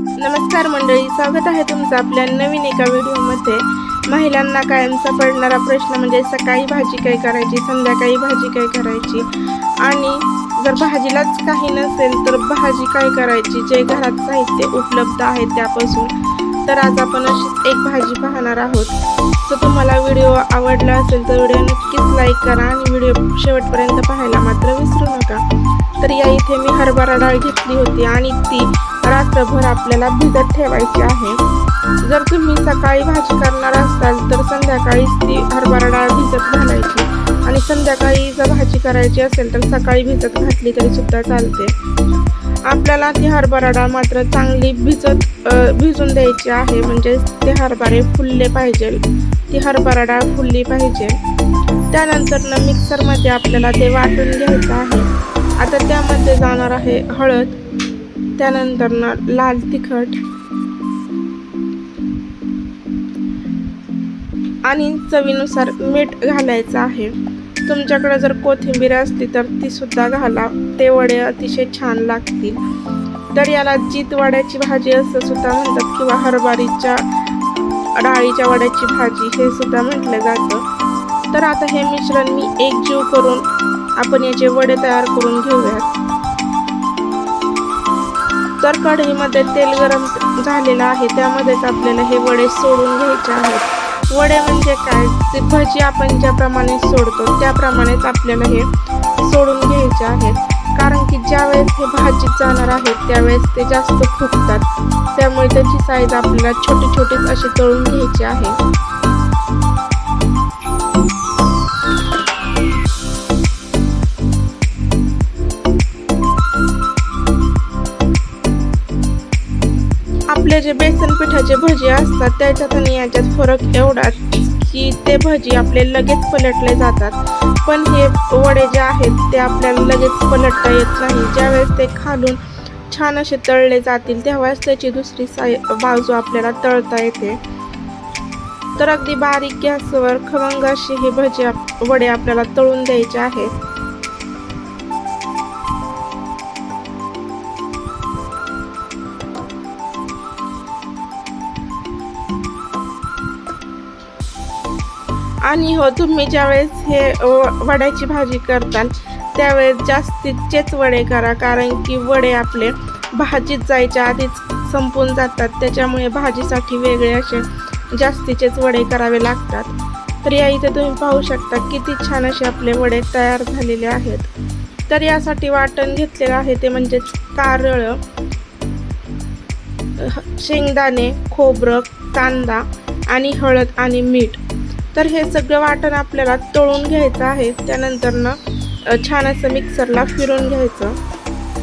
नमस्कार मंडळी स्वागत आहे तुमचं आपल्या नवीन एका व्हिडिओमध्ये. महिलांना कायमचा पडणारा प्रश्न म्हणजे सकाळी भाजी काय करायची संध्याकाळी भाजी काय करायची? आणि जर भाजीलाच काही नसेल तर भाजी काय करायची? जे घरात साहित्य उपलब्ध आहे त्यापासून. तर आज आपण अशीच एक भाजी पाहणार आहोत. तर तुम्हाला व्हिडिओ आवडला असेल तर व्हिडिओ नक्कीच लाईक करा आणि व्हिडिओ शेवटपर्यंत पाहायला मात्र विसरू नका. तर या इथे मी हरभरा डाळ घेतली होती आणि ती रात्रभर आपल्याला भिजत ठेवायची आहे. जर तुम्ही सकाळी भाजी करणार असाल तर संध्याकाळीच ती हरभरा डाळ भिजत घालायची. आणि संध्याकाळी जर भाजी करायची असेल तर सकाळी भिजत घातली तरी सुद्धा चालते. आपल्याला ती हरभरा डाळ मात्र चांगली भिजत भिजून द्यायची आहे. म्हणजे ते हरभरे फुलले पाहिजे. ती हरभरा डाळ फुलली पाहिजे. त्यानंतरनं मिक्सरमध्ये आपल्याला ते वाटून घ्यायचं आहे. आता त्यामध्ये जाणार आहे हळद. त्यानंतर ना लाल तिखट. आणि चवीनुसार मीठ घालायचं आहे. तुमच्याकडे जर कोथिंबीर असली तर ती सुद्धा घाला. ते वडे अतिशय छान लागतील. तर याला जीत वड्याची भाजी असं सुद्धा म्हणतात किंवा हरभरीच्या डाळीच्या वड्याची भाजी हे सुद्धा म्हटलं जातं. तर आता हे मिश्रण मी एकजीव करून आपण याचे वडे तयार करून घेऊयात. तर कढईमध्ये तेल गरम झालेलं आहे. त्यामध्येच आपल्याला हे वडे सोडून घ्यायचे आहेत. वडे म्हणजे काय? जे भजी आपण ज्याप्रमाणे सोडतो त्याप्रमाणेच आपल्याला हे सोडून घ्यायचे आहेत. कारण की ज्यावेळेस हे भाजीत जाणार आहेत त्यावेळेस ते जास्त फुटतात त्यामुळे त्याची साईज आपल्याला छोटी छोटीच अशी तळून घ्यायची आहे. आपले जे बेसन पिठाचे भजी असतात त्याच्यात आणि याच्यात फरक एवढाच की ते भजी आपले लगेच पलटले जातात. पण हे वडे जे आहेत ते आपल्याला लगेच पलटता येत नाही. ज्यावेळेस ते खालून छान असे तळले जातील तेव्हाच त्याची दुसरी साई बाजू आपल्याला तळता येते. तर अगदी बारीक गॅसवर खमंग अशी हे भजी आप- वडे आपल्याला तळून द्यायचे आहेत. आणि हो तुम्ही ज्यावेळेस हे वड्याची भाजी करताल त्यावेळेस जास्तीचेच वडे करा. कारण की वडे आपले भाजीत जायच्या आधीच संपून जातात. त्याच्यामुळे भाजीसाठी वेगळे असे जास्तीचेच वडे करावे लागतात. तर या इथे तुम्ही पाहू शकता किती छान असे आपले वडे तयार झालेले आहेत. तर यासाठी वाटण घेतलेलं आहे ते म्हणजेच कारळं ह- शेंगदाणे खोबरं कांदा आणि हळद आणि मीठ. तर हे सगळं वाटण आपल्याला तळून घ्यायचं आहे. त्यानंतरनं छान असं मिक्सरला फिरून घ्यायचं.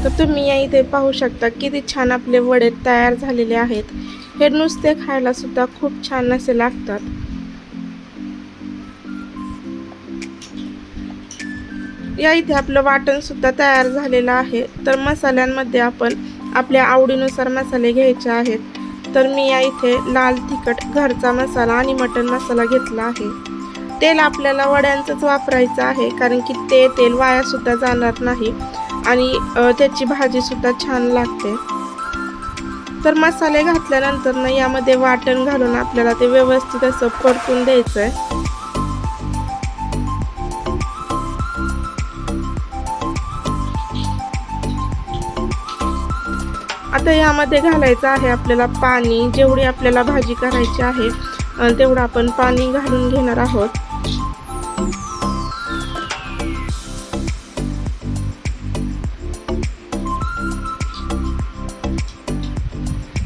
तर तुम्ही या इथे पाहू शकता किती छान आपले वडे तयार झालेले आहेत. हे नुसते खायला सुद्धा खूप छान असे लागतात. या इथे आपलं वाटण सुद्धा तयार झालेलं आहे. तर मसाल्यांमध्ये आपण आपल्या आवडीनुसार मसाले घ्यायचे आहेत. तर मी या इथे लाल तिखट घरचा मसाला आणि मटण मसाला घेतला आहे. तेल आपल्याला वड्यांचंच वापरायचं आहे कारण की ते तेल वायासुद्धा जाणार नाही आणि त्याची भाजीसुद्धा छान लागते. तर मसाले घातल्यानंतर ना यामध्ये वाटण घालून आपल्याला ते व्यवस्थित असं परतून द्यायचं आहे आता यामध्ये घालायचं आहे आपल्याला पाणी जेवढी आपल्याला भाजी करायची आहे तेवढं आपण पाणी घालून घेणार आहोत.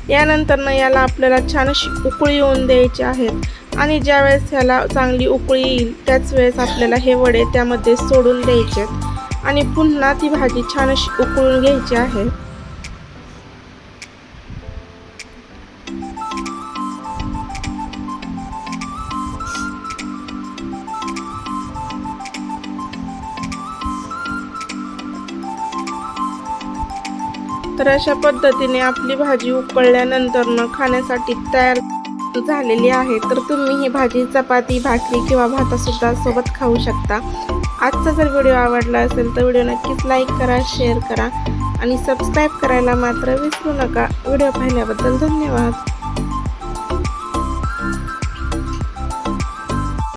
यानंतर ना याला आपल्याला छान अशी उकळी येऊन द्यायची आहेत आणि ज्यावेळेस ह्याला चांगली उकळी येईल त्याच वेळेस आपल्याला हे वडे त्यामध्ये सोडून द्यायचे आणि पुन्हा ती भाजी छान अशी उकळून घ्यायची आहे. तर अशा पद्धतीने आपली भाजी उकळल्यानंतर न खाण्यासाठी तयार झालेली आहे. तर तुम्ही ही भाजी चपाती भाकरी किंवा भातासुद्धा सोबत खाऊ शकता. आजचा जर व्हिडिओ आवडला असेल तर व्हिडिओ नक्कीच लाईक करा शेअर करा आणि सबस्क्राईब करायला मात्र विसरू नका. व्हिडिओ पाहिल्याबद्दल धन्यवाद.